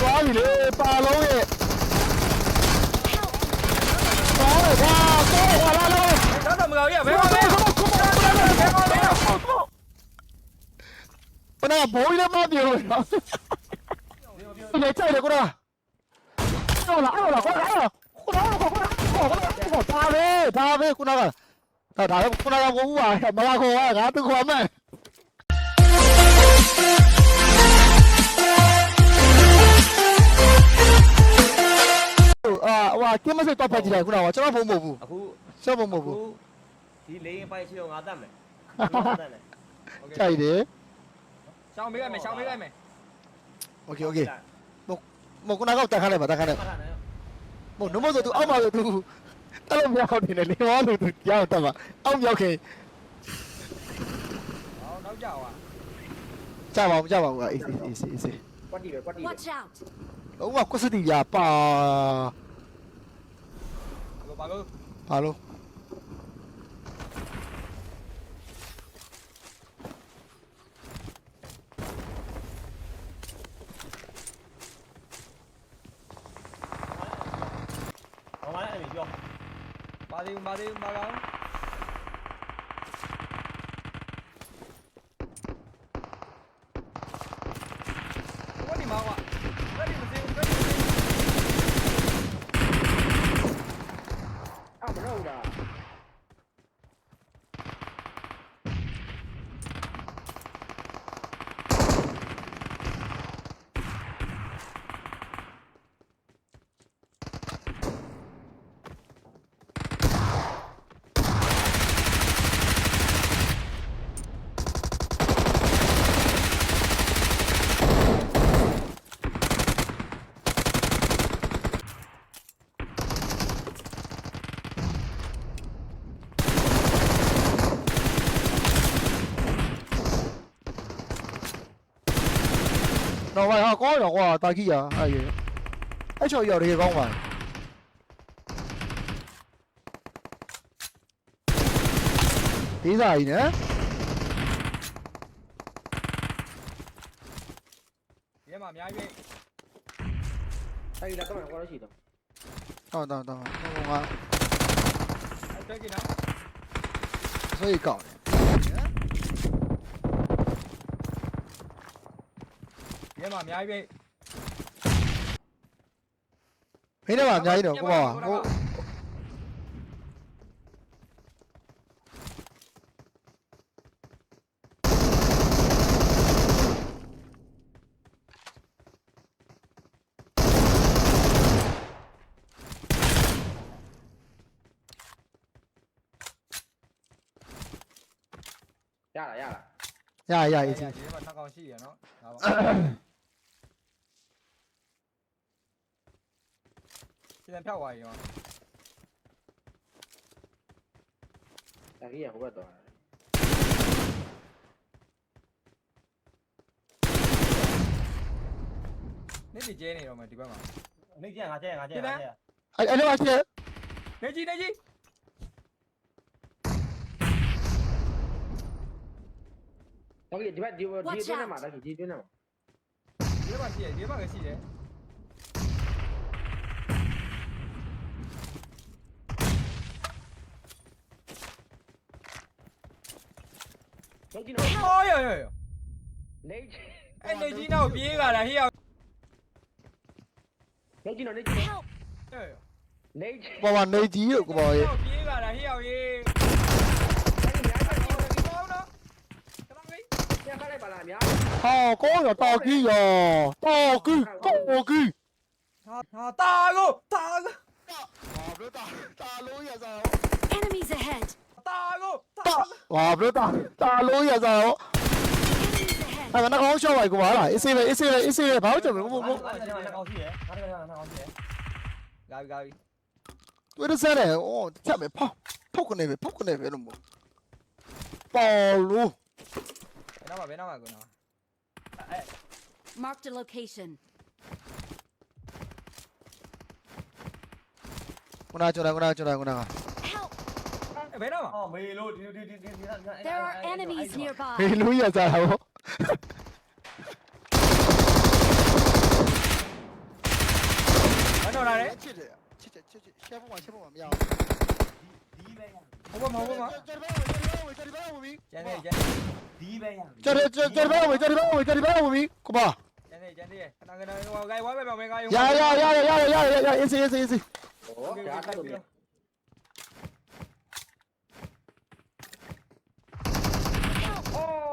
သွားပြီလေပါလုံးရဲ့သွားတယ်ကွာသွားတယ်ကွာလာလာတော့တော့မကောင်းရဘယ်မှာလဲဘယ်မှာလဲဘယ်နဲ့ဘိုးကြီးလည်းမပြောဘူးနော်လေ chạy တယ်ကွာအော်လာအော်လာကွာအော်လာကွာကွာကွာကွာဒါပဲဒါပဲခုနကဒါဒါပဲခုနကကိုဦးပါမလာခေါ်ကငါသူ ခေါ်မယ်အာဟိုကင်းမစစ်တော့ဖက်ကြည့်လိုက်ခုနကကျွန်တော်ဖုံးမဟုတ်ဘူး အခု ကျွန်တော်ဖုံးမဟုတ် အခု ဘူး ဒီလိန်ပိုင်းရှိတော့ငါတတ်မယ်တတ်တယ် ကြိုက်တယ် ရှောင်းပေးလိုက်မယ်ရှောင်းပေးလိုက်မယ် โอเคโอเคမခုနကတက်ခါလိုက်ပါတက်ခါလိုက် မှတ်ထားတယ် မဟုတ်နမို့ဆိုသူအောက်မှာဆိုသူတက်လို့မရအောင်နေတယ်လေဟောလို့သူကြောက်တက်ပါအောက်မြောက်ခင် ဟောနောက်ကြောက်อ่ะ ကြပါဦးကြပါဦးအေးအေးအေးအေး ကွက်တီပဲကွက်တီပဲ Watch out! လုံးဝကွစတိရပါ ဘာဘာလို့ဘာလို့ဟောမလည်းအဲ့ဒီပြောပါသေးဘာသေးဘာကောင်းဘာဒီမှာကွာဘာဒီမသိဘူးဘာဒီမသိဘူး အော်မဟုတ်လား တော့ဘာဟာကောရောကွာတာကြီးရအဲ့ရအဲ့ချော်ရော်တွေကောင်းပါဒီစားကြီးနော်ရဲမှာအများကြီးအဲ့ဒီလက်ကမှကောလို့ရှိတော့တော့တော့တော့ငါအဲ့တက်ကိနော်ဆွေးကောင်းတ ရဲမှာအများကြီးမင်းတို့ကအများကြီးတော့ကိုပါဟိုရလားရလားရရရဲအေးရဲမှာနှစ်ကောင်ရှိရနော်ဒါပါ ပြန်ဖြောက်သွားရင်ရောတကြီးရဟိုဘက်တော့နေ့ဒီကျဲနေတော့မယ်ဒီဘက်မှာနေကြငါကြဲငါကြဲငါကြဲအဲ့အဲ့တော့ရှိတယ်နေကြီးနေကြီးတကြီးဒီဘက်ဒီဒီတွင်းထဲမှာတကြီးဒီတွင်းထဲမှာဒီဘက်ရှိရဒီဘက်ကရှိတယ် တကြီးတော့အော်ရရရနေအဲ့နေကြီးနောက်ပြေးကြတာဟေ့ရောက်တကြီးတော့နေကြီး Help! ရရနေပေါ်မှာနေကြီးကိုကိုပါရဲ့ပြေးကြတာဟေ့ရောက်ရေးအဲ့ဒီများကြီးဒီကောင်းတော့ခဏလေးညခလိုက်ပါလားများဟာကောရောတာကြီးရောတာကြီးတာကြီးဟာဟာတာကိုတာကိုဘာဘလို့တာတာလို့ရစား Enemies ahead! တာကိုတာတာဘာဘလို့တာတာလို့ရစားရော Enemies ahead! အဲ့ဒါကောင်းရှော့ပါကွာလားအေးစေးပဲအေးစေးပဲအေးစေးပဲဘာလို့ကြုံလဲဘို့ဘို့ငါကလည်းကောင်းရှိတယ်ငါကလည်းကောင်းရှိတယ်ဂါဘီဂါဘီတွေ့ရစဲတယ်အော်ချက်ပဲဖောက်ဖောက်ကနေပဲဖောက်ကနေပဲလို့မို့ပေါ်လို့ဘယ်နောက်မှာဘယ်နောက်မှာကိုနော် Marked a location. ခုနကျွန်တော်ခုနကျွန်တော်ခုနက Help! ဘယ်နောက်မှာအော်မေလို့ဒီဒီဒီဒီ There are enemies ဟေး nearby. လို့ရစားတာဗောပါတယ်ချစ်တယ်ချစ်ချစ်ချစ်ချစ်ရှက်ဖို့မှာရှက်ဖို့မှာမရဒီပဲရဟိုဘက်မှာဟိုဘက်မှာကျွန်တော်ကျွန်တော်ကျွန်တော်ဝင်ပြီကျန်နေကျန်ဒီပဲရကျွန်တော်ကျွန်တော်ဝင်ကျွန်တော်ဝင်ကျွန်တော်ဝင်ပြီကိုပါကျန်နေကျန်နေခဏခဏဟိုဂိုင်ဝါပဲပြောင်းမင်းဂိုင်ရရရရရရရရအေးစေးအေးစေးအေးစေးဟောဒါကတော့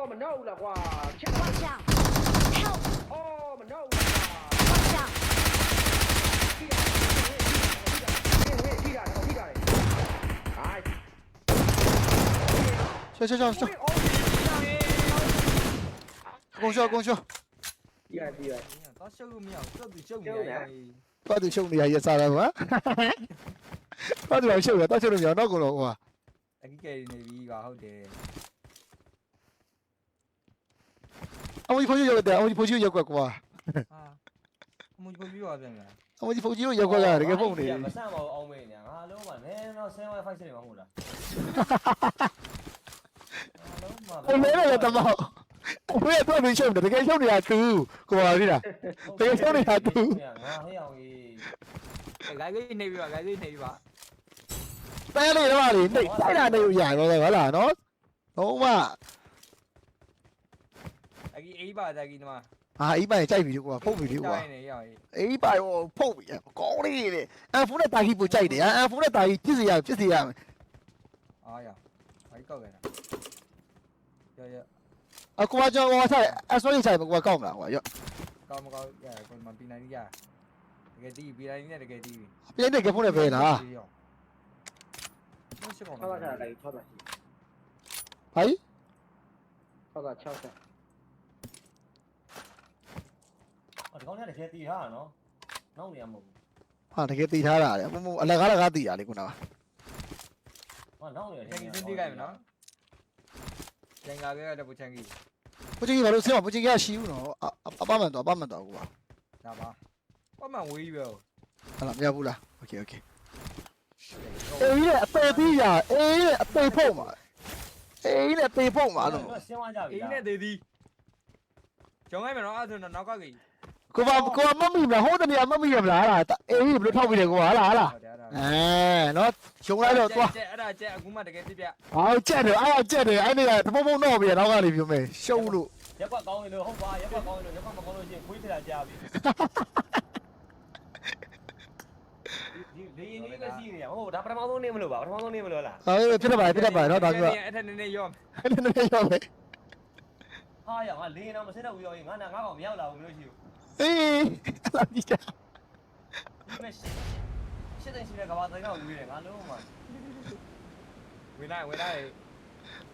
မြေအော်မနှောက်လားကွာချက် Watch out! Help! အော်မနှောက်လား Watch out! ထိတာထိတာထိတာထိတာဟိုင်းရှက်ရှက်ရှက်ရှက်ကုန်ရှောကုန်ရှောဒီရဒီရတော့ရှုပ်လို့မရဘူးသူ့သူရှုပ်နေရတယ်တော့သူရှုံနေရရစားတယ်ကွာတော့သူရှုံရတော့ရှုံလို့မရတော့ကုန်တော့ကွာအကြီးကယ်နေပြီကွာဟုတ်တယ်အမကြီးဖိုးကြီးရောက်တ 어머니 보여줘 근데 어머니 보여줘 여기 갖고 와 ဟာအမွန်ကြီးပေါ်ပြီးပါပြန်လား 어머니 보여줘 여기 가 이렇게 မ 보네 ဆန့်ပါဘူးအောင်မေးနေရငါလုံးပါနဲတော့ဆင်းဝိုင်ဖိုက်စနေမှာမဟုတ်လားငါလုံးပါပဲ 원래는 갔다 봐 뭐야 또 미쳤는데 되게 형이야 두 고마워 리라 တကယ်ရှုံးနေတာသူ ငါဟဲ့အောင်ကြီးဂိုင်းကြီးနေပြီပါဂိုင်းကြီးနေပြီပါ tay này đó mà đi tay là này dài rồi hả là nó đúng không ạ ကြီးအေးပါတာကြီးဒီမှာဟာအေးပါရင်ကြိုက်ပြီလေကွာဖုတ်ပြီလေကွာတိုင်းနေရောက်ရေးအေးပါရောဖုတ်ပြီအကောင်းလေးလေအန်ဖူနဲ့တာကြီးပူကြိုက်တယ်အန်ဖူနဲ့တာကြီးပြစ်စီရပြစ်စီရမယ်အားရဘာကြီးကောက်ခဲ့တာရရအကွာကျွန်တော်ဟောဆိုင်အစွမ်းဆိုင်ကွာကောက်မလားကွာရော့ကောင်းမကောင်းရရကိုမပီနိုင်ရတကယ်တီးပီနိုင်နေတကယ်တီးပြီပြင်းတဲ့ကဖုတ်နဲ့ပဲလားဟုတ်ရှိကောင်းပါလားဘာကြီးဟုတ်ကဲ့60 အော်ဒီကောင်ကတကယ်တီးထားတာနော်နောက်နေရမဟုတ်ဟာတကယ်တည်ထားတာလေမမအလကားလကားတည်တာလေခုနကဘူးဟောနောက်နေရချန်ကီစင်းတိကြိုက်မနော်ချန်ကာကဲတော့ပူချန်ကီပူချင်းကြီးဘာလို့ဆင်းမပူချင်းကြီးကရှိဘူးနော်အအအပမန်တော့အပမန်တော့ကွာဒါပါပတ်မှန်ဝေးကြီးပဲဟလာမရဘူးလားโอเคโอเคအေးနဲ့အပေပြီးရအေးနဲ့အပေဖို့မှာအေးနဲ့အပေဖို့မှာလို့ဆင်းသွားကြပြီအေးအေးနဲ့နဲ့သေးသည်ကျောင်းလိုက်မယ်နော်အဲ့ဒါဆိုနောက်ကကြီး ကိုပါကိုမမီမဟိုတနေရာမမီရမလားဟာအေးဘယ်လိုထောက်ပြီးလဲကွာဟာလားဟာလားဟုတ်တယ်အဲ့ဒါအဲနော်ရှုံလိုက်တော့သွားကျက်အဲ့ဒါကျက်အခုမှတကယ်တိပြဟောကြက်တယ်အားကြက်တယ်အဲ့ဒီကတပုံပုံတော့ပြီနောက်ကနေပြောမယ်ရှုံလို့ရက်ကွက်ကောင်းနေလို့ဟုတ်ပါရက်ကွက်ကောင်းနေလို့ရက်ကွက်မကောင်းလို့ရှိရင်ခွေးထလာကြပြီဒီလေရင်လေးပဲရှိနေရဟုတ်ဒါပထမဆုံးနေမလို့ပါပထမဆုံးနေမလို့လားဟောဖြစ်တတ်ပါဖြစ်တတ်ပါနော်ဒါမျိုးကအဲ့ထက်နည်းနည်းရောအဲ့ဒါနဲ့ရောက်လေဟာရငါလေရင်တော့မဆက်တော့ဘူးရောငါနာငါကောင်မရောက်လာဘူးလို့ရှိဘူး အေးလာကြည့်ကြဒီမဲ့ရှစ်ရှစ်တဲ့ရှိတဲ့ကဘာတိုင်းတော့ဝေးတယ်ငါလုံးမှာဝင်လိုက်ဝင်လိုက်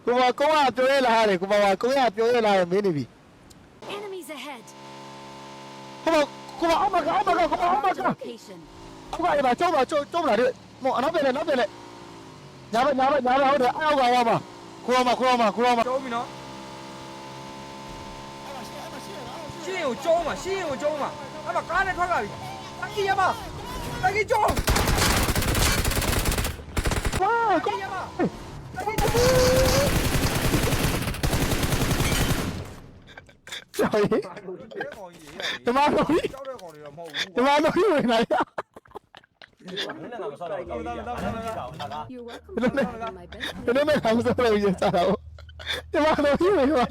ကိုမကောကပြောရလာတယ်ကိုမကကိုရပြောရလာတယ်မင်းနေပြီ Enemies ahead! ကိုမကိုမအော်မကအော်မကကိုမအော်မက Marked a location. အခုကဘာကြောက်ပါကြောက်ကြောက်လာတယ်မောအနောက်ပဲလေနောက်ပဲလေညာဘညာဘညာဘဟုတ်တယ်အောက်ကဝါမကိုမကိုမကိုမ ကျုံးပြီနော် ရှင်းရင်ကိုကျုံးပါရှင်းရင်ကိုကျုံးပါအဲ့မှာကားနဲ့ထွက်လာပြီတကီရမတကီကျုံးဟာတကီရမတကီကျုံးကြောက်ရေးတမန်တော်ကြီးကြောက်တဲ့ကောင်တွေတော့မဟုတ်ဘူးတမန်တော်ကြီးဝင်လာရ You're welcome to one of my best ဘယ်လိုမှမဆောက်လို့ရစားတော့တမန်တော်ကြီးဝင်လာ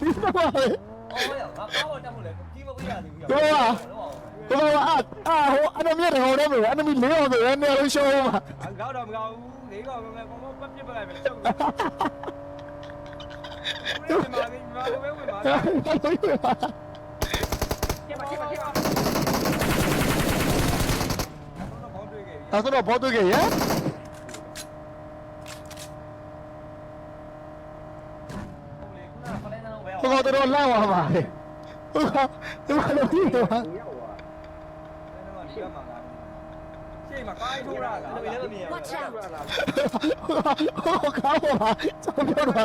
ဒီတော့ပါလေ ဟိုဘဝအာဟိုအနမီရောရမယ်အနမီလေးအောင်ဆိုရမယ်လို့ရှောင်းမှာ 안 가오라 안 가오 내가 오면 뭐 빡빡 빡빡 빡빡 ဒါဆိုတော့ဘောတွေ့ခဲ့ရဲ့ တော့ဘောတွေ့ခဲ့ရဟုတ်လေခုနကဖလဲနှောင်းပဲဟိုကတော့လောက်ပါပါလေဟိုကဒီမှာလို့ဒီမှာဘူးရောက်သွားရှေ့မှာရှေ့မှာကားထိုးရတာအဲ့လိုလည်းမမြင်ဘူး Watch out! ဟိုကောင်းပါကျောင်းပြောတာ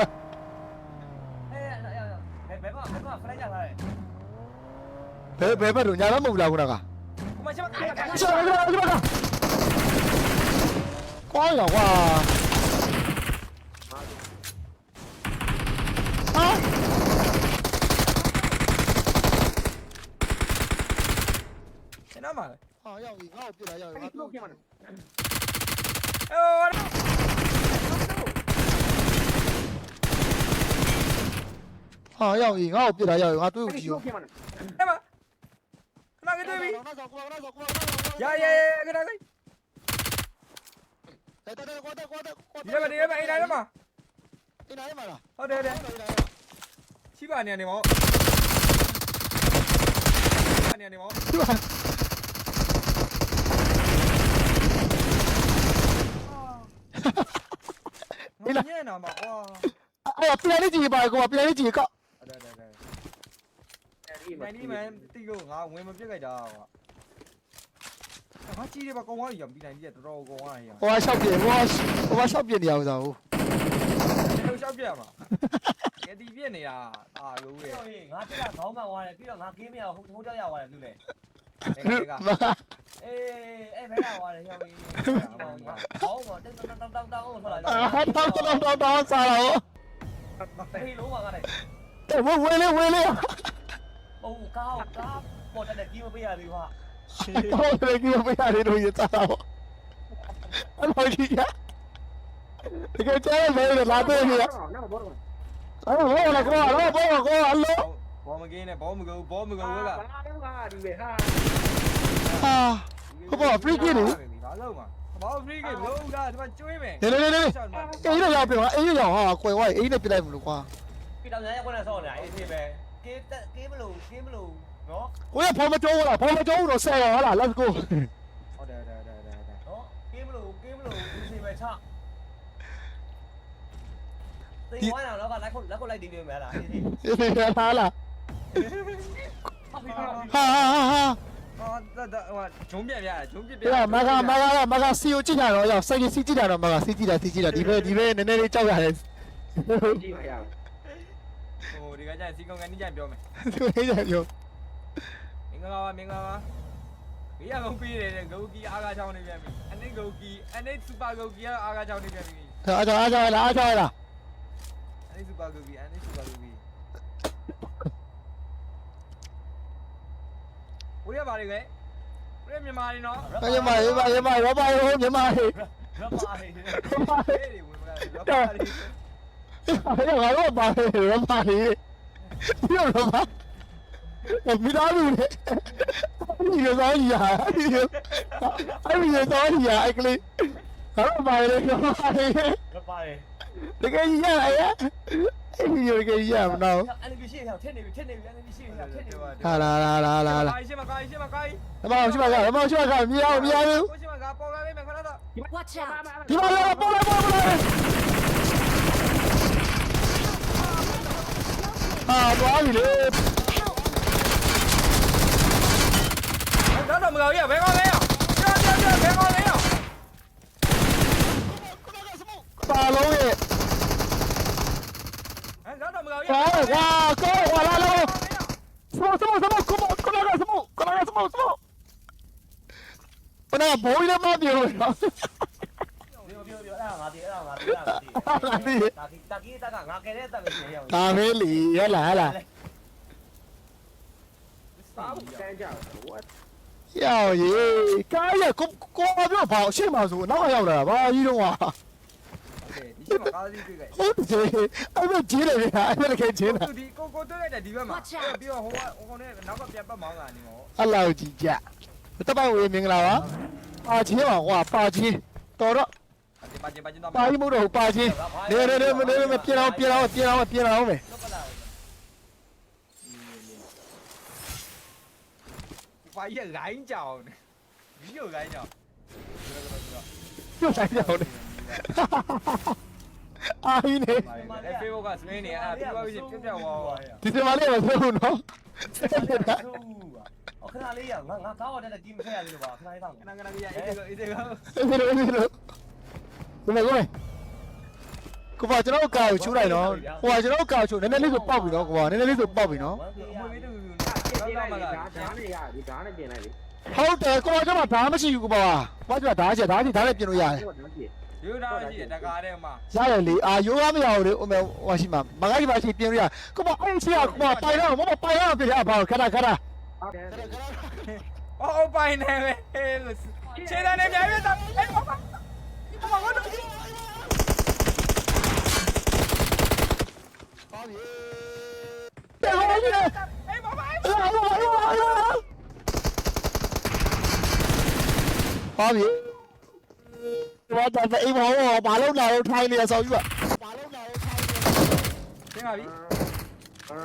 အေးဘယ်ဘက်ကဘက်ကဖလဲကြလာတယ်ဘယ်ဘယ်ဘက်တော့ညာတော့မဟုတ်လားခုနကဟိုမှာရှေ့မှာကားကျောင်းပြောဒီမှာကောင်းရောကွာဟာ ရှ င်းတော့မှာဟာရောက်ရောက်ပြီငါ့ကိုပြစ်တာရောက်ပြီအဲ့ငါဒီတော့ပြန်မှာအော်ဟာရောက်ပြီငါ့ကိုပြစ်တာရောက်ပြီငါတွေးအဲ့ကိုဒီကြည့်ရောတော့ပြန်မှာအဲ့မှာခဏကတွေ့ပြီနောက်ဆောင်ကွာနောက်ဆောင်ကွာရရရခဏလေးတက်တက်ကွာတက်ကွာတက်ကွာဒီမှာဒီမှာအိမ်တိုင်းမှာအိမ်တိုင်းမှာလားဟုတ်တယ်ဟုတ်တယ်ချိပါနေနေမောနေနေမော ဒီ မှာညံ့နာမှာဝါအဲ့ပြန်လေးကြည့်ပါကွာပြန်လေးကြည့်ကောက်ဟုတ်တယ်ဟုတ်တယ်အဲ့ဒီနိုင်ဒီမန်တီကိုငါဝင်မပြစ်ကြတာကွာငါကြီးတယ်ပါကောင်းသွားပြီရောပြီးနိုင်ကြီးတော်တော်ကောင်းသွားပြီရောဟိုကရှောက်ပြဟိုကဟိုကရှောက်ပြနေရအောင်စားဟုတ်ဘယ်လိုရှောက်ပြမှာကဲတီပြစ်နေတာအာလို့ရဲ့ဟေးငါတက်တာခေါင်းမှန်သွားတယ်ပြီးတော့ငါကင်းမရဟိုဟိုတက်ရောက်သွားတယ်သူလေဒီက အေးအေးဘယ်ရောက်သွားတယ်ရောက်ပြီခေါင်းတော့တောင်းတောင်းတောင်းတောင်းထွက်လာအာတောင်းတောင်းတောင်းတောင်းစားတော့ဟေးလုံးပါငါတယ်တဲ့ဝဝေးလေးဝေးလေးဟိုကောက်ကောက်ပေါ်တဲ့ကီးမပေးရသေးဘူးဟာတော့လေကြီးမရရလို့ရစားတော့အဲ့လိုကြီးရတကယ်ကျဲလေလာတဲ့ကြီးနောက်ဘောတော့အဲ့တော့ဘောလာကွာတော့ဘောကွာအလော ဘောမကင်းနဲ့ဘောမကူဘောမကူကဘာလဲငါဒီပဲဟာဟာဟုတ်ပါ free kick လေဘာလို့မှာဘာ free kick လို့ဒါဒီမှာကျွေးမယ်နေနေနေနေအေးတော့ရောက်ပြီဟာအေးရောက်ဟာကွယ်ဝိုင်းအေးနဲ့ပြလိုက်မလို့ကွာပြီးတော့ညရခွနဲ့ဆောင်းနေတာအေးသေးပဲကင်းတက်ကင်းမလို့ကင်းမလို့နော်ကိုရဖော်မကျိုးလားဖော်မကျိုးတော့ဆယ်ရောလား let's go ဟုတ်တယ်တယ်တယ်တယ်နော်ကင်းမလို့ကင်းမလို့ဒီစီပဲချတေးဝိုင်းတော့ကလက်ခုလက် ဟုတ်ပြီဟုတ်ပြီဟာဟာဟာဟာဒါဟိုဂျုံပြပြဂျုံပြပြပြမကမကမကစီကိုကြည့်ကြတော့ရောက်စိုက်စီကြည့်ကြတော့မကစီကြည့်တာစီကြည့်တာဒီဘက်ဒီဘက်နည်းနည်းလေးကြောက်ရတယ်ကြည့်ပါရအောင်ဟိုဒီကကြစီကောင်ကနေကြပြောမယ်သူလေးရပြောမင်္ဂလာပါမင်္ဂလာပါဘေးကကုန်ပေးတယ်ဂုတ်ကီအားကားချောင်းနေပြန်ပြီအနိဂုတ်ကီအနိစူပါဂုတ်ကီအားကားချောင်းနေပြန်ပြီအားကြအားကြလားအားကြလားအနိစူပါဂုတ်ကီအနိစူ ပါဂုတ်ကီဦးရပါလေကဲဦးရမြန်မာနေနော်ရမရမရမရပါရောမြမဟေးရပါဟေးဟေးတွေဝင်မလာတော့ပါလေရငါတော့ပါရမဟေးပြောတော့ပါမိသားစုလေဒီလိုသားကြီးဟာဒီလိုအဲ့ဒီလိုသားကြီးဟာအဲ့ကလေးဟာပါလေရမဟေးရပါဟေးတကယ်ကြီးရရအဲ့ဒီလို တကယ်ကြီးရမနော်အဲ့ဒီရှိဟဲ့ထက်နေပြီထက်နေပြီအဲ့ဒီရှိဟဲ့ထက်နေပြီဟာလာလာလာလာလာကာရှင်းမကာရှင်းမကာဓမ္မရှိပါကဓမ္မရှိပါကမြင်အောင်မြင်အောင်ကိုရှင်းမကာပေါ်လာလိမ့်မယ်ခဏတော့ Watch out! ဒီမှာလာပေါ်လာပေါ်လာအာသွားပြီလေ Help! တော့တော့မကောင်းရဘယ်ကောင်းလဲရပြောပြောပြောဘ နောက်တော့မကောင်းရဘူး ¡Ah, guau! ¡Cómo, guau! ¡Somos, somos, somos! ¿Cómo, cómo hagas, somos? ¿Cómo hagas, somos, somos? ¡Para, voy de más, tío! ¡No, ပြောပြောပြောအဲ့ဒါငါဒီအဲ့ဒါငါဒီအဲ့ဒါငါဒီတာကီတာကငါခဲတဲ့တာပဲရှင်ရအောင် ¡Está Meli! ¡Yala, yala! ဘာမှမတန်းကြဘူး what ¡Ya, oye! ¡Calla! ¿Cómo, cómo, tío? ¡Pa, sí, más! ¡No, ya, ahora! ¡Va, ahí, no, va! ကားစီတွေ့ခဲ့ဟုတ်တယ်အဲ့ဒါဂျင်းလေဗျာအဲ့ဒါကဂျင်းတာသူဒီကိုကိုတွေ့လိုက်တဲ့ဒီဘက်မှာ Watch out ပြီးတော့ဟိုကဟိုနဲ့နောက်ကပြန်ပတ်မောင်းလာနေမောအလောက်ကြီးကြတပတ်ဝေးမင်္ဂလာပါပါချင်းပါကွာပါချင်းတော်တော့ဒီပါချင်းပါချင်းတော့ပါကြီးမို့တော့ပါချင်းနေနေနေနေနေပြန်အောင်ပြန်အောင်ပြန်အောင်ပြန်အောင်မယ်တော့ပလာပါရလိုင်းကြောင်ဒီလိုလိုင်းကြောင်ပြုတ်ဆိုင်ကြ အောင်လေအာဟင်းနေအဲဖေးဘောကစမင်းနေအဲ့ပြီးပါပြီပြပြဝါဝါဒီစမလေးမဆိုးဘူးနော်ဆက်ပြတာအခဏလေးရငါငါကောက်ရတဲ့ကီမဖက်ရလို့ပါခဏလေးတော့ခဏခဏကြီးအေးအေးအေးဒီလိုဒီလိုဒီလိုဒီမဲ့ကိုပါကျွန်တော်ကာကိုချိုးလိုက်နော်ဟိုကကျွန်တော်ကာကိုချိုးနည်းနည်းလေးဆိုပေါက်ပြီနော်ကိုပါနည်းနည်းလေးဆိုပေါက်ပြီနော်အမွေးလေးတူပြင်လိုက်လေဒါဓာတ်နဲ့ရဒီဓာတ်နဲ့ပြင်လိုက်လေဟုတ်တယ်ကိုပါကျွန်တော်ဓာတ်မရှိဘူးကိုပါဘာကျွန်တော်ဓာတ်ချက်ဓာတ်ကြီးဓာတ်နဲ့ပြင်လို့ရတယ်ဟုတ်တယ်ပြင် ရိုးသားရှိတယ်တကားတဲ့မှာရတယ်လေအာရိုးကားမရဘူးလေဟိုမဲ့ဟိုရှိမှာမကိုက်ပါရှိပြင်လို့ရကိုပါအဲ့ချီကကိုပါပိုင်တော့မမပိုင်တော့ပြင်ရပါခဏခဏဟုတ်တယ်အော်ပိုင်နေပဲခြေတန်းနဲ့ပြန်ပြတာအေးဘာဘာဘာဘာတော့ပါပြီတယ်ဟောကြီးတယ်အေးဘာဘာပါပြီ ဘာတော့အိမ်မောဘာလုံးလာတော့ထိုင်းနေရဆောက်ယူပါဘာလုံးလာတော့ထိုင်းနေသင်ပါပြီအာ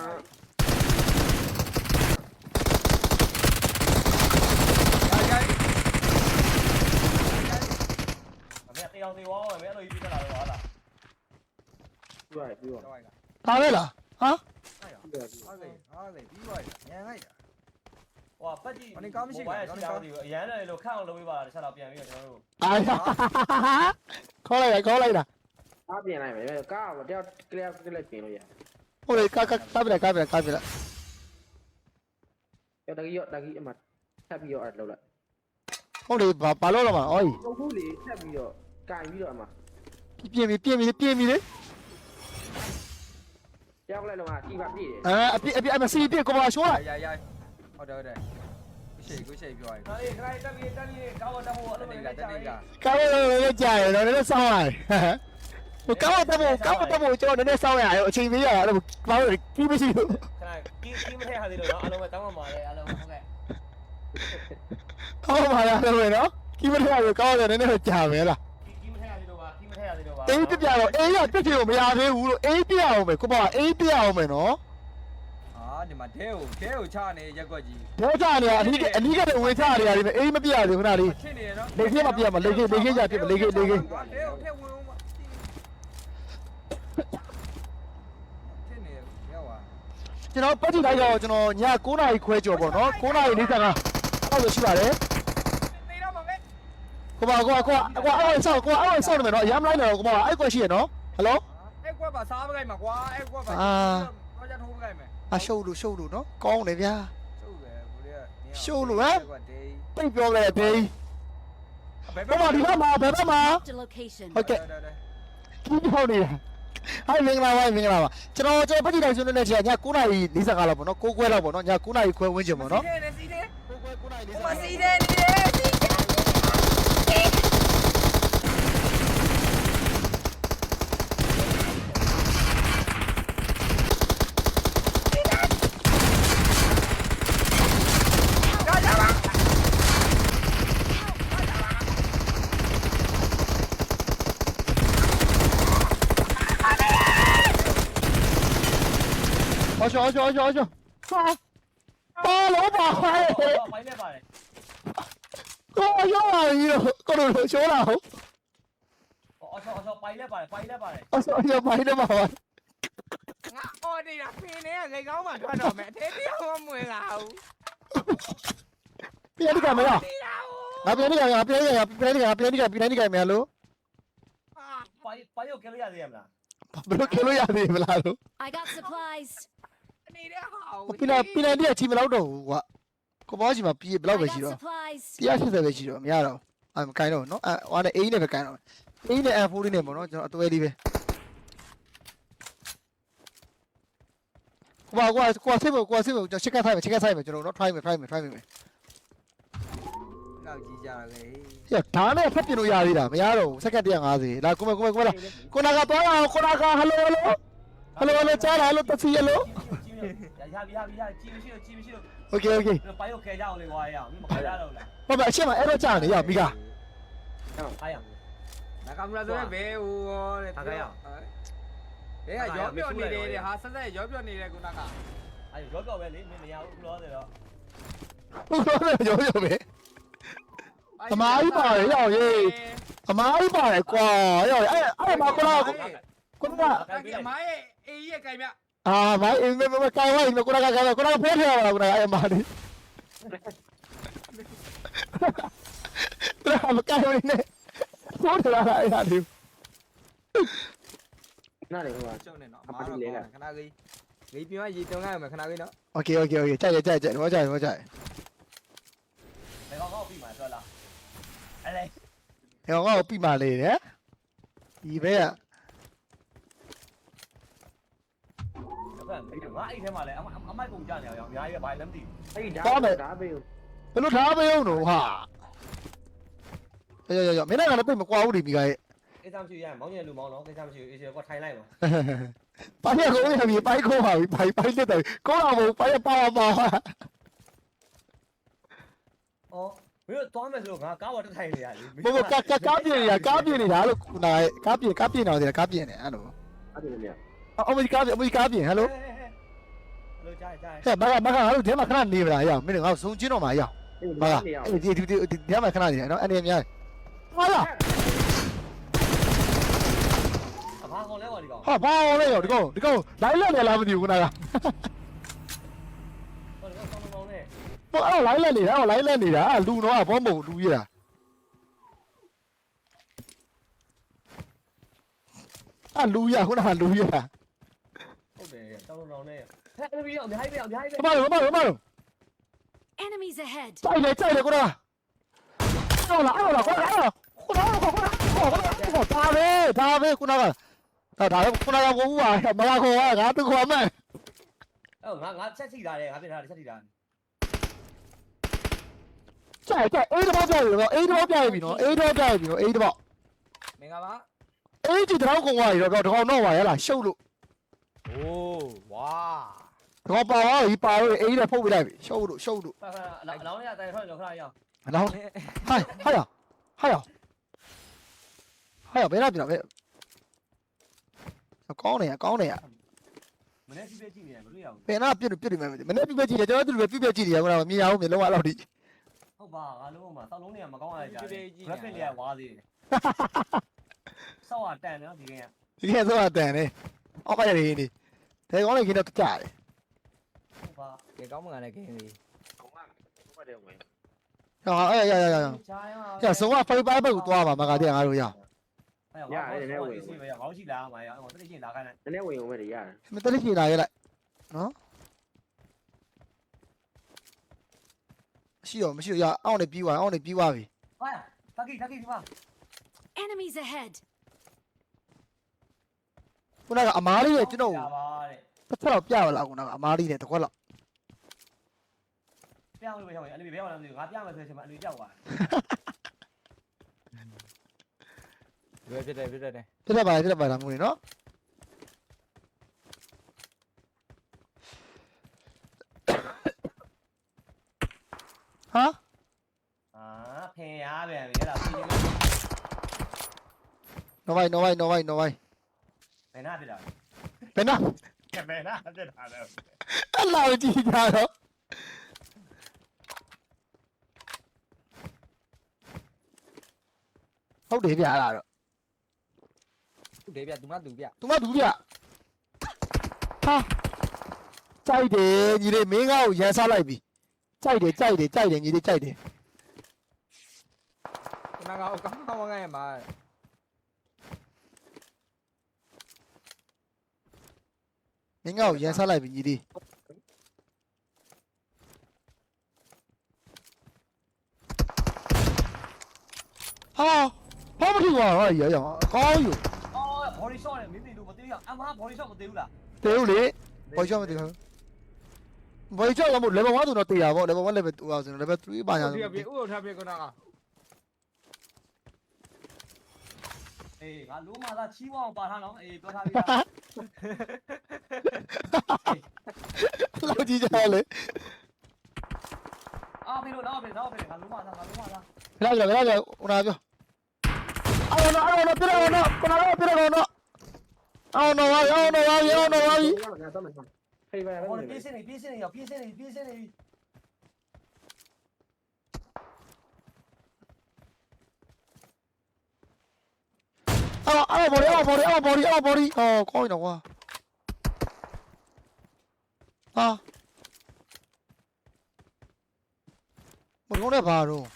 အားကြိုက်အမေတရားသေးဝါးမယ်အဲ့လိုကြီးပြလာတော့ဟာလားပြီးပါပြီးပါတော့ကဒါပဲလားဟမ်အဲ့ရောဟုတ်ကဲ့ဟုတ်ကဲ့ပြီးပါညံလိုက်တာ ဟိုပတ်ကြီးအရန်တယ်လို့ခန့်အောင်လုပ်ပေးပါလားတစ်ချက်တော့ပြန်ပြီးတော့ကျွန်တော်တို့အာခေါ်လိုက်ခေါ်လိုက်တာအားပြင်လိုက်မယ်ကားကတယောက်ကလျာကလျာပြင်လို့ရဟုတ်လေကကကပ်ပြကပ်ပြကပ်ပြကျော်တကြီးရောတကြီးအမထပ်ပြီးတော့အဲ့လောက်လိုက်ဟုတ်လေဘာဘာလို့လဲမအော်ဟုတ်ဘူးလေထပ်ပြီးတော့ကင်ပြီးတော့အမပြင်ပြီပြင်ပြီပြင်ပြီလေတယောက်လိုက်လုံးကကြီးပါပြည့်တယ်အဲအပြအပြအမစီပြကိုပါရှိုးလိုက်ရရ ဟုတ်တယ်ဟုတ်တယ်ကိုရှိကိုရှိပြောရခါလေးခါလေးတက်ပြီးတက်ပြီးကောင်းတော့ဖို့အဲ့လိုတမျိုးနေ့ကလေးတနေ့ကကောင်းလို့ကြာရတော့လည်းစောင်းရတယ်ဟိုကောင်းတော့ကောင်းတော့ကျွန်တော်နည်းနည်းစောင်းရအောင်အချိန်ပေးရအောင်ဘာလို့ကြီးမရှိဘူးခဏကြီးကြီးမထည့်ရသေးလို့နော်အားလုံးပဲတောင်းပါပါလေအားလုံးဟုတ်ကဲ့ကောင်းပါလားလို့နော်ကြီးမထရဘူးကောင်းတယ်နည်းနည်းကြာမယ်လားကြီးမထည့်ရသေးလို့ပါကြီးမထည့်ရသေးလို့ပါအေးပြပြတော့အေးရပြပြကိုမရသေးဘူးလို့အေးပြအောင်မယ်ကိုပါအေးပြအောင်မယ်နော်အာ ဒီမှာဒဲကိုဒဲကိုချနေရက်ကွက်ကြီးဒေါသနေအနီးအနီးကတည်းဝင်ချရတယ်ဒီအေးမပြရသေးဘူးခဏလေး ဖြစ်နေရနော်လေခေမပြရမလေခေလေခေကြပြလေခေလေခေဒဲကိုထက်ဝင်ဦးမဖြစ်နေရောက်ပါကျွန်တော်ပတ်ကြည့်လိုက်တော့ကျွန်တော်ည9နာရီခွဲကျော်ပေါ့နော်9နာရီ45အဲ့လိုရှိပါတယ်နေတော့မှာပဲကိုပါကိုကိုကိုအဲ့ဆောက်ကိုအဲ့ဆောက်နေမယ်နော်ရမ်းလိုက်တော့ကိုပါအဲ့ကွက်ရှိရနော်ဟယ်လို အဲ့ကွက်ပါစားပခိုင်းမှာကွာအဲ့ကွက်ပါတော့ကြထိုးပခိုင်းမယ် အရှုပ်လို့ရှုပ်လို့နော်ကောင်းတယ်ဗျာရှုပ်ပဲဘိုးလေးကရှုပ်လို့ဟမ်ပိတ်ပြောလိုက်ဘေးဘယ်ကိုပါဒီဘက်မှာဘယ်ဘက်မှာ Marked a location. ဟုတ်ကဲ့ကြီးပြောနေတာဟိုင်မင်္ဂလာပါမင်္ဂလာပါကျွန်တော်ကျွန်တော်ပတ်ကြည့်လိုက်ဆွနေတဲ့အချိန်ည9နာရီ45လောက်ပေါ့နော်9ခွဲလောက်ပေါ့နော်ည9နာရီခွဲဝန်းကျင်ပေါ့နော်စီးတယ်စီးတယ်9ခွဲ9နာရီဟိုမှာစီးတယ်နေတယ်စီးတယ် ဟောရှောရှောရှောရှောဟာပါလို့ပါဟဲ့ပိုင်းနေပါတယ်ကိုရောပါပြီကိုလိုရှောလာဟုတ်အော်ဆောဆောပိုင်းနေပါတယ်ပိုင်းနေပါတယ်အဆောရမိုင်းတော့ပါငါအော်နေတာဖင်းနေကလေကောင်းမှထွက်တော့မယ်အသေးတရားမမွေလာဘူးပြန်ဒီကမလားတရားဟိုငါပြန်ဒီကငါပြန်ဒီကပြန်ဒီကပြန်ဒီကပြန်ဒီကမြန်လို့ပိုင်းပိုင်းကိုကလေးရသေးရမလားဘယ်လိုခဲလို့ရသေးမလားလို့ I got supplies. နေတဲ့ဟာပြလာပြလာဒီကချီမလောက်တော့ဘူးကွာကိုဘောချီမှာပြေဘယ် I လောက်ပဲ got ရှိတော့ supplies. 180ပဲရှိတော့မရတော့အဲမကိုင်းတော့နော်အဲဟိုနဲ့အေးနဲ့ပဲကိုင်းတော့အေးနဲ့ F4 လေးနဲ့ပေါ့နော်ကျွန်တော်အသွဲလေးပဲကိုပါကွာကွာဆေးဖို့ကွာဆေးဖို့ကျွန်တော်ချက်ကဆိုင်မယ်ချက်ကဆိုင်မယ်ကျွန်တော်တို့ try မယ် try မယ် try မယ်လောက်ကြီးကြလေရဒါနဲ့ဖက်ပြလို့ရသေးတာမရတော့ဘူးစက္ကန့်150လာကိုမကိုမကိုမလာကိုနာကတော့အောင်ကိုနာကဟယ်လိုဟယ်လိုဟယ်လိုဟယ်လိုကြားလာလို့တစီရလို့ ရရရရရကြီးမရှိလို့ကြီးမရှိလို့ โอเคโอเค ပိုင်းကိုခဲကြအောင်လေဝါရအောင်မခဲကြတော့လား ဘာဘာအချက်မှာအဲ့တော့ကြာနေရမိက အားရအောင် နာကမလာဆိုရင်ဘဲဟိုတဲ့ဘဲကရောပြော့နေတယ်ဟာဆက်ဆက်ရောပြော့နေတယ်ခုနက အဲ့ရောတော့ပဲလေမင်းမရဘူးလို့ဆိုတော့ ဟုတ်တော့ရောရောပဲအမားကြီးပါတယ်ရောက်ရေးအမားကြီးပါတယ်ကွာရောက်အဲ့အဲ့မှာကိုနာကိုနာ အဲ့ဒီအမရဲ့အေးရဲ့ကြိုင်မြ Ah, mas ele não caiu aí, não cura cagada, cura perde ela, cura aí, mano. Trava, caiu aí, né? Cura lá, aí, aí. နားလေဟိုကကျောင်းနေနော်အမားတော့ကောင်းတယ်ခဏလေးလေးပြင်းကရေတုံးလိုက်မယ်ခဏလေးနော် Okay, okay, okay. ကြိုက်တယ်ကြိုက်တယ်ကြိုက်တယ်ဟောကြိုက်ဟောကြိုက်ဘယ်ကောင်ကောက်ပြီးမှဆွဲလားအဲ့လေ ဟောကောက်ပြီးမှလေတဲ့ဒီဘက်က ဖက်မေးတယ်ငါအဲ့ထဲမှာလဲအမအမိုက်ပုံကြနေအောင်အများကြီးပဲဘာလဲမသိအေးဒါဒါပဲဘယ်လိုထားပေးအောင်တော့ဟာရရရမင်းနဲ့ကလည်းတိတ်မကွာဘူးဒီမိကရဲ့အေးသားမရှိရမောင်းရလူမောင်းတော့ကိစ္စမရှိဘူးအေးရှင်ကထိုင်လိုက်ပါပိုင်ရကိုရပြီပိုင်ကိုပါပြီပိုင်ပိုင်တက်တယ်ကိုလာဘူးပိုင်ပါပါပါအော်မင်းတို့သွားမယ်ဆိုတော့ငါကားပေါ်တက်ထိုင်နေရလေမဟုတ်ကားကားပြင်းနေတာကားပြင်းနေတာလို့နာကားပြင်းကားပြင်းနေတယ်ကားပြင်းနေအဲ့လိုအဲ့ဒီလိုမျိုး အမေရိကန်အမေရိကန်ပြင်ဟယ်လိုလိုကြားကြားဟဲ့မကမကငါတို့ဒီမှာခဏနေမလားအရာမင်းတို့ငါဆုံချင်းတော့မှာအရာမကအဲ့ဒီဒီဒီဒီမှာခဏနေရနော်အနေများဟာလားဘာကောင်လဲပါဒီကောင်ဟာဘာကောင်လဲရောဒီကောင်ဒီကောင်လိုက်လက်နေလားမသိဘူးခဏကပေါ်အော်လိုက်လက်နေတာအော်လိုက်လက်နေတာအာလူတော့ဘောမုံလူရတာအာလူရခုနကလူရတာ တယ်တောင်းတောင်းနဲ့ဟဲ့အဲ့ဒီအောင်အများကြီးပဲအများကြီးဘာပဲလို့ဘာလို့ဘာလို့ Enemies ahead! ကြိုက်လေကြိုက်လေကိုရာဟုတ်လားဟုတ်လားကိုရာကိုရာကိုရာကိုရာဒါပဲဒါပဲခုနကဒါဒါခုနကဘိုးကမလာခေါ်ကငါတူခေါ်မယ်အဲ့ငါငါချက်ချိတာတယ်ငါပြင်ထားတယ်ချက်ချိတာကြိုက်ကြိုက်အေးတော့ပြရပြီနော်အေးတော့ပြရပြီနော်အေးတော့ပြရပြီနော်အေးတော့မင်္ဂလာပါအေးကြည့်တော့ကုံသွားပြီတော့တကောင်တော့ပါရလားရှုပ်လို့ โอ้ဝါတကောင်ပါသွားပြီပါလို့အေးလည်းဖုတ်ပြလိုက်ပြီရှုပ်လို့ရှုပ်လို့ဖာဖာအလောင်းရတိုင်ထွက်လို့ခဏရအောင်အလောင်းဟိုင်ဟိုင်ဟိုင်ဟိုင်ဟိုင်ဘယ်လာပြန်လဲကောင်းနေရကောင်းနေရမနေ့စီးပဲကြည့်နေတယ်မလို့ရဘူးပင်နာပြစ်ပြစ်နေမယ်မနေ့ပြပြကြည့်တယ်ကျွန်တော်တို့ပြပြကြည့်နေရခုနကမြင်ရအောင်မြင်လုံးဝအဲ့လောက်ထိဟုတ်ပါငါလုံးမှာစောက်လုံးတွေကမကောင်းရကြတယ် graphic တွေကဝါသေးတယ်စောက်ရတန်နော်ဒီကင်းကဒီကဲဆိုတော့တန်နေအောက်ကရနေနေ ဒါကောင်းနေခင်းတော့ကြားတယ်ဟုတ်ပါကဲကောင်းမှန်တဲ့ဂိမ်းလေးကောင်ကဟုတ်တယ်ဝင်ဟာအဲ့ရရရရချာရရဆုံးကဖိုက်ပိုက်ဘက်ကိုသွားမှာမကတည်းကငါတို့ရအဲ့ငါအေးစီပဲငါ့ရှိလာမှာရအောင်တတိချင်းလာခိုင်းလိုက်နည်းနည်းဝင်ဝင်ရတယ်မတလိချင်လာရလိုက်နော်ရှိရောမရှိရအောင်းနေပြီးသွားအောင်းနေပြီးသွားပြီဟာတကီတကီဒီမှာ Enemies ahead! ခုနကအမားလေးရဲ့ကျွန်တော်ပါတဲ့တစ်ချက်တော့ပြရလားခုနကအမားလေးနဲ့တစ်ခွက်လောက်ပြောင်းလို့ပဲဟောအဲ့ဒီဘယ်မှာလဲငါပြမယ်ဆိုချင်မှအလူကြောက်သွားရွယ်ဖြစ်တယ်ဖြစ်တယ်တယ်ပြတ်ပါပြတ်ပါလားငွေနော်ဟာအာဖင်ရပြန်ပြီအဲ့ဒါပြီးနေနော်ဝိုင်းနော်ဝိုင်းနော်ဝိုင်းနော်ဝိုင်း ဘယ်နာပြတာဘယ်နာဘယ်နာပြတာလဲအဲ့လောက်ကြည့်ကြတော့ဟုတ်တယ်ဗျာအဲ့ဒါတော့သူတယ်ဗျသူမသူဗျသူမသူဗျဟာကြိုက်တယ်ညီလေးမင်းကားကိုရန်စားလိုက်ပြီကြိုက်တယ်ကြိုက်တယ်ကြိုက်တယ်ညီလေးကြိုက်တယ်ခုနကတော့ကောင်းကောင်းငန်းရမှာ မင်းကားကိုရန်စားလိုက်ပြီညီလေးဟာဘာမဖြစ်သွားတော့ရရကောင်းယူအော် body shot နဲ့မင်းသိလို့မသိရအမ body shot မသိဘူးလားတေဦးလေဘောချောမတေဘူးဘောချောကမို့ level 1ဆိုတော့တေးရပါ level 1 level 2ဆိုတော့ level 3ပါညာပြပြဥရောထားပြခုနက အေးငါလုံးမသာချီးဝအောင်ပါထားတော့အေးပြောထားပြီလောက်ကြည့်ကြလေအာဖေလို့တော့ဖေတော့ဖေငါလုံးမသာငါလုံးမသာလာကြလာကြဟိုနာပြောအော်နော်အော်နော်ပြတော့နော်ကနာတော့ပြတော့နော်အော်နော်ဝါအော်နော်ဝါအော်နော်ဝါငါတော့မှဖေးပါရဟောမယ်ပြေးစနေပြေးစနေရောပြေးစနေပြေးစနေ အော်အော်ဘော်ရီအော်ဘော်ရီအော်ဘော်ရီအော်ဘော်ရီအော်ကောင်းတော့ကွာဟာဘုံနဲ့ဘာတော့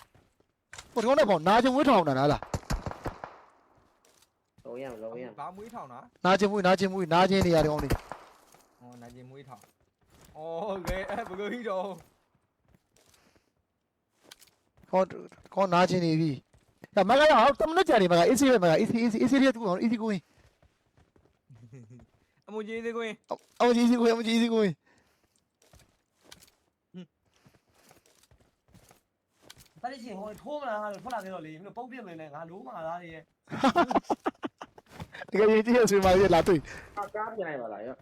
ဘုံနဲ့ပေါ့နာကျင်ဝေးထောင်တာလားလုံးရလုံးရဘာမွေးထောင်တာနာကျင်ဝေးနာကျင်ဝေးနာကျင်နေရတယ်ကောင်းနေဟောနာကျင်မွေးထောင်ဩကဲအဲဘကိုကြီးတော့ကောင်းကောင်းနာကျင်နေပြီ 야 막아요 아우 땀 넣지 아니 막아 이슬이 막아 이슬 이슬 이슬이 두고 오늘 이슬 고인 အမူကြီးသေးကွင်း 아버지 이슬 고인 아버지 이슬 고인။ဒါလည်းချင်းဟိုထိုးမလားငါတို့ထွက်လာသေးတော့လေမင်းတို့ပုတ်ပြစ်မနေနဲ့ငါလိုးမာသားတွေရဲ့내가 얘기해 줄 말이야 라도 ကားကားပြန်လိုက်ပါလားရော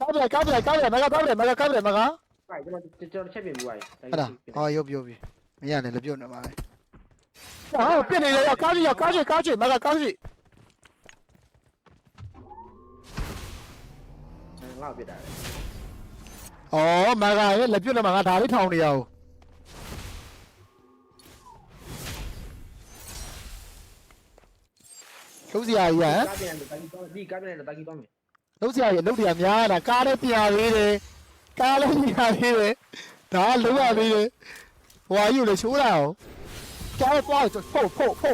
까불래 까불래 까불래 막아 까불래 막아 까불래 막아 ဟုတ်ကဲ့ကျွန်တော်ကျွန်တော်တစ်ချက်ပြင်ပူပါရစေ အဲ့ဒါအော်ရုပ်ပြောပြီမရနဲ့လည်းပြောနေပါပဲ ဟာပြစ်နေရကောင်းပြီကောင်းပြီကောင်းပြီမကကောင်းပြီငါ့ပြစ်တာလေဩမကရဲ့လက်ပြုတ်နေမှာငါဒါလေးထောင်နေရအောင်လုံးစရာကြီးဟမ်ကားပြန်တယ်တာကြီးတော့ဒီကားပြန်တယ်တာကြီးတော့မယ်လုံးစရာကြီးလုံးတရားများတာကားလည်းပြသေးတယ်ကားလည်းပြသေးတယ်ဒါလုံးရသေးတယ်ဟိုဟာကြီးကိုလည်းရှိုးတာအောင် จะให้ป้อยจะโผล่โผล่โผล่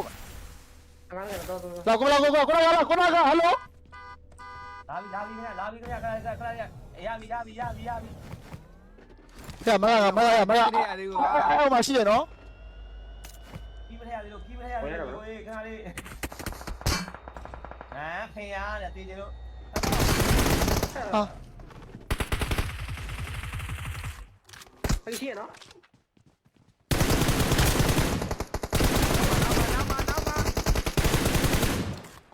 အမှန်ကန်တော့တော့တော့เราก็เราก็เราก็เราก็เราก็ฮัลโหลလာပြီလာပြီခင်ဗျာလာပြီခင်ဗျာခဏခဏခဏရရပြီရပြီရပြီရပြီเฮ้ยมาละมาละมาละเอามาชื่อเนาะကြီးမထရသေးလို့ကြီးမထရသေးလို့ဟေးခဏလေးဟမ်ခင်ဗျာတဲ့တေးချင်လို့ဟာ ဖန်ရှိရနော်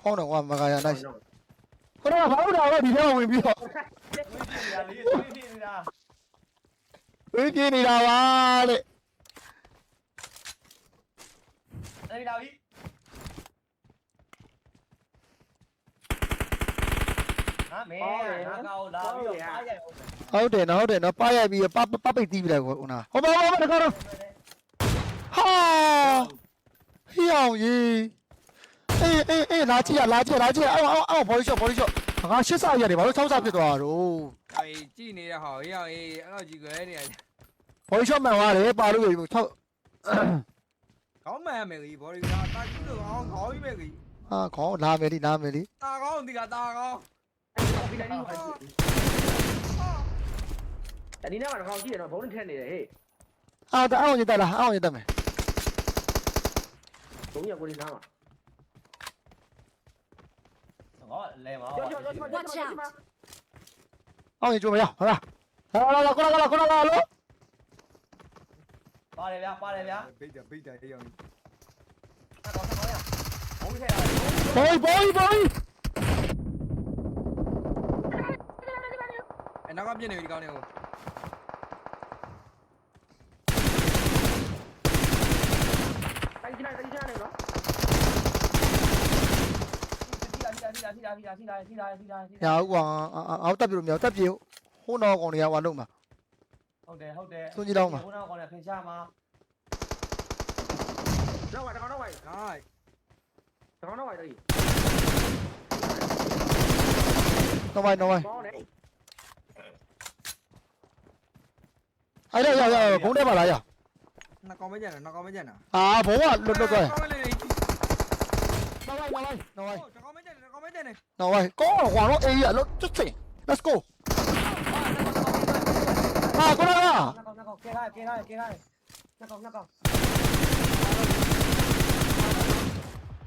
ကောင်းတယ်ကွာမကရနိုင်ခဏဘာလို့တော့ဒီထဲမှာဝင်ပြီးတော့ဝေးပြရလေးဝေးပြနေတာဝေးပြေးနေတာပါတဲ့အဲ့ဒီလာပြီဟာမဲငါကောလာပြီးတော့အားရအောင်ဟုတ်တယ်နော်ဟုတ်တယ်နော်ပါရိုက်ပြီးပပပိတ်တီးပြီးလိုက်ကွာဦးနာဟောပါဟောပါတခါတော့ဟာဟီအောင်ကြီး အေးအေးအေးလာကြည့်ရလာကြည့်လာကြည့်အော်အော်အော်ဘော်လီရှော့ဘော်လီရှော့ငါရှစ်ဆရတယ်ဘာလို့6ဆဖြစ်သွားတာတော့အေးကြည့်နေတဲ့ဟောအေးအေးအဲ့တော့ကြည့်ကြဲနေရဘော်လီရှော့မှန်သွားတယ်ပါလို့ရ6ခေါင်းမှန်ရမယ်ကြီးဘော်ဒီကတာကြီးလို့ခေါင်းခေါင်းကြီးပဲကြီးဟာခေါင်းလာမယ်လीလာမယ်လीတာကောင်းဒီကတာကောင်းဒီတိုင်းပါတဒီနေ့ကတော့ကြည့်ရတော့ဘုံနဲ့ထက်နေတယ်ဟေးအာတအောင်ရတက်လားအောင်ရတက်မယ်ဘုံရကိုနေသား မှာဟောလဲမှာကြောက်ကြောက်ကြောက်ကြောက်ကြောက်အောင်ရကြိုမရဟုတ်လားဟာလာလာကောလာကောလာကောလာလို့ပါတယ်ဗျာပါတယ်ဗျာပိတ်တယ်ပိတ်တယ်အေးအောင်တော့တော့ရဘုံထဲရဘော်ဘော်ဘော်အဲ့နောက်ကပြစ်နေပြီဒီကောင်းနေကိုတာကြီးလိုက်တာကြီးလိုက်နော်ထိတာထိ တာပြီးတာပြီးတာပြီးတာပြီးတာပြီးတာရအောင်ကွာအောက်တက်ပြလို့မရအောင်တက်ပြဟိုးတော့ကောင်တွေကဟိုလုံးမှာဟုတ်တယ်ဟုတ်တယ်သွင်းကြည့်တော့မှာဟိုးတော့ကောင်တွေဖင်ရှားမှာတော့ဝိုင်တော့တော့ဝိုင်ဟိုင်းတော့တော့ဝိုင်တော့တော့ဝိုင်တော့ဝိုင်အဲ့တော့ရရဘုံတက်ပါလားရနှစ်ကောင်ပဲကျန်တာနှစ်ကောင်ပဲကျန်တာအာဘုံကလွတ်လွတ်သွားတယ်နောက်လိုက်နောက်လိုက်နောက်လိုက် đây này. Có quả nó ê à nó chút sỉ let's go. À có đâu à? Kia đây kia đây kia đây nó còn nó còn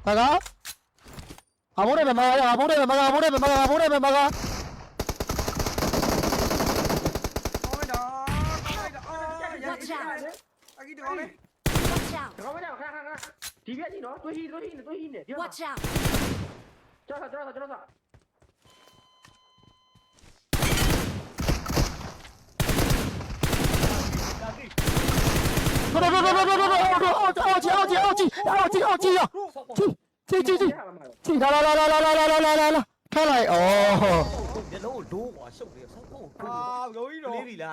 à đó à bố đây mà mà à bố đây mà mà à, bố đây mà mà à, bố đây mà mà à. ôi đó ôi đó. Ôi đó cái đó đấy. Watch out. Watch out. ကြောက်ကြောက်ကြောက်ကြောက်ဒါတိတော့တော့တော့တော့တော့တော့အော်ကြီးအော်ကြီးအော်ကြီးအော်ကြီးအော်ကြီးအော်ကြီးဆော့ပေါ့ကြီးကြီးကြီးကြီးလာလာလာလာလာလာလာလာလာထားလိုက်ဩမျက်လုံးကိုဒိုးကွာရှုပ်တယ်ဆော့ပေါ့အာဂိုးကြီးကတော့လေးတွေလာ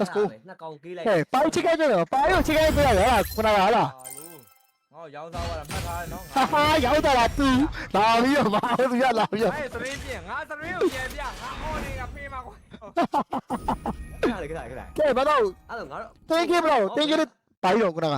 Let's go နှစ်ကောင်ကေးလိုက်ဟဲ့ပိုင်းချစ်ကန်ပြတယ်ပိုင်းကိုချစ်ကန်ပြရတယ်ဟာခုနကဟာလားငါရောင်းစားသွားတာမှတ်ထားတယ်နော်ဟာဟာရောက်တာလားသူလာပြီးတော့မအောင်သူရလာပြီးတော့အဲ့သရင်းပြင်ငါသရင်းကိုပြန်ပြငါအော်နေတာဖေးမှာကွာခဏလေးခဏလေးခဏလေးကဲဘာတော့အဲ့တော့ငါတို့တင်းကြီးမလို့တင်းကြီးဘာကြီးတော့ခုနက